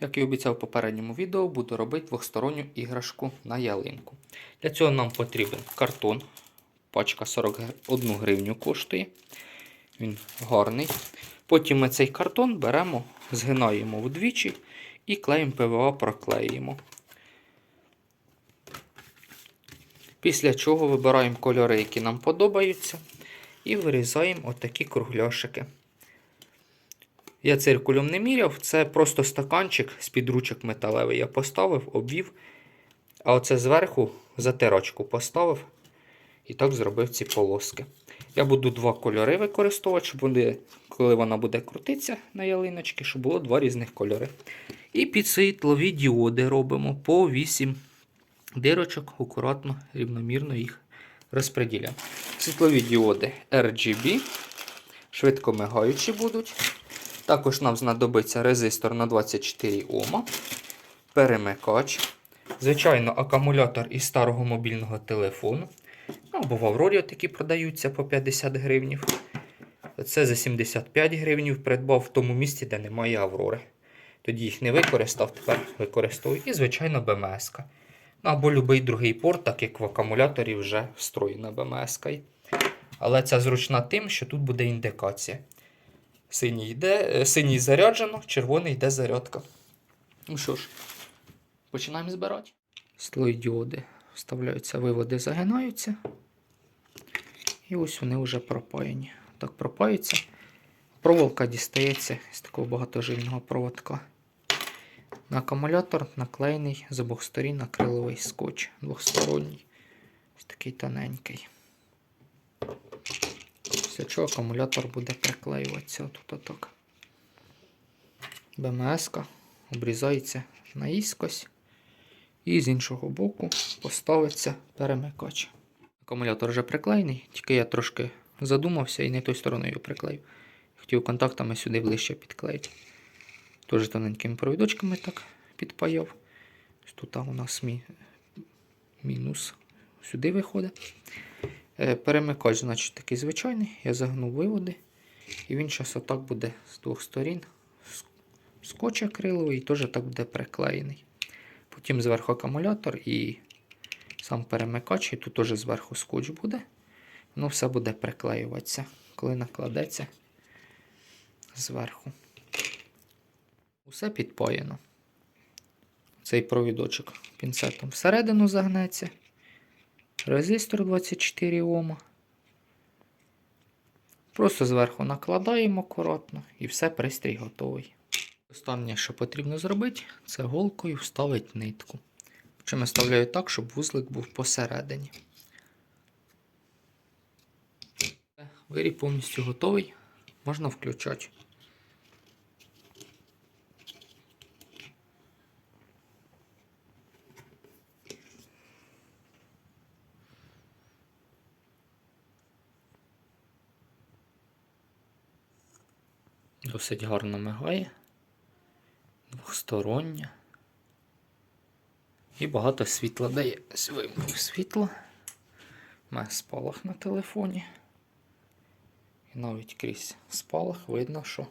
Як і обіцяв в попередньому відео, буду робити двосторонню іграшку на ялинку. Для цього нам потрібен картон. Пачка 41 гривню коштує. Він гарний. Потім ми цей картон беремо, згинаємо вдвічі і клеєм ПВА проклеїмо. Після чого вибираємо кольори, які нам подобаються, і вирізаємо отакі кругляшики. Я циркулем не міряв, це просто стаканчик з підручок металевий. Я поставив, обвів, а оце зверху затирочку поставив і так зробив ці полоски. Я буду два кольори використовувати, щоб вони, коли вона буде крутитися на ялиночці, щоб було два різних кольори. І під світлові діоди робимо по 8 дирочок, акуратно, рівномірно їх розподіляємо. Світлові діоди RGB, швидко мигаючі будуть. Також нам знадобиться резистор на 24 Ома, перемикач. Звичайно, акумулятор із старого мобільного телефону. Ну, або в Аврорі такі продаються по 50 гривнів. Це за 75 гривнів придбав в тому місці, де немає Аврори. Тоді їх не використав, тепер використовую. І, звичайно, БМС. -ка. Ну, або будь-який другий порт, так як в акумуляторі вже встроєна БМС. -ка. Але ця зручна тим, що тут буде індикація. Синій йде, е, синій заряджено, червоний йде зарядка. Ну що ж, починаємо збирати. Діоди вставляються, виводи загинаються. І ось вони вже пропаяні. Так пропаються. Проволока дістається з такого багатожильного проводка. На акумулятор наклеєний з обох сторін акриловий скотч двосторонній. Ось такий тоненький. Після чого акумулятор буде приклеюватися тут отак. БМС обрізається наїскось. І з іншого боку поставиться перемикач. Акумулятор вже приклеєний, тільки я трошки задумався і не тою стороною приклею. Хотів контактами сюди ближче підклеїти. Теж тоненькими провідочками так підпаяв. Тут у нас мі... мінус сюди виходить. Е, Перемикач, значить, такий звичайний. Я загнув виводи. І він зараз отак буде з двох сторін. Скотч акриловий і теж так буде приклеєний. Потім зверху акумулятор і сам перемикач, і тут теж зверху скотч буде. Воно все буде приклеюватися, коли накладеться зверху. Усе підпаяно. Цей провідочок пінцетом всередину загнеться. Резистор 24 Ома. Просто зверху накладаємо акуратно і все, пристрій готовий. Останнє, що потрібно зробити, це голкою вставити нитку. Причому я ставляю так, щоб вузлик був посередині. Виріб повністю готовий, можна включати. Досить гарно мигає, двохстороння. І багато світла дає. Вимкнув світло. Має спалах на телефоні. І навіть крізь спалах видно, що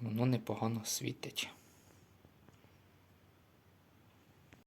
воно непогано світить.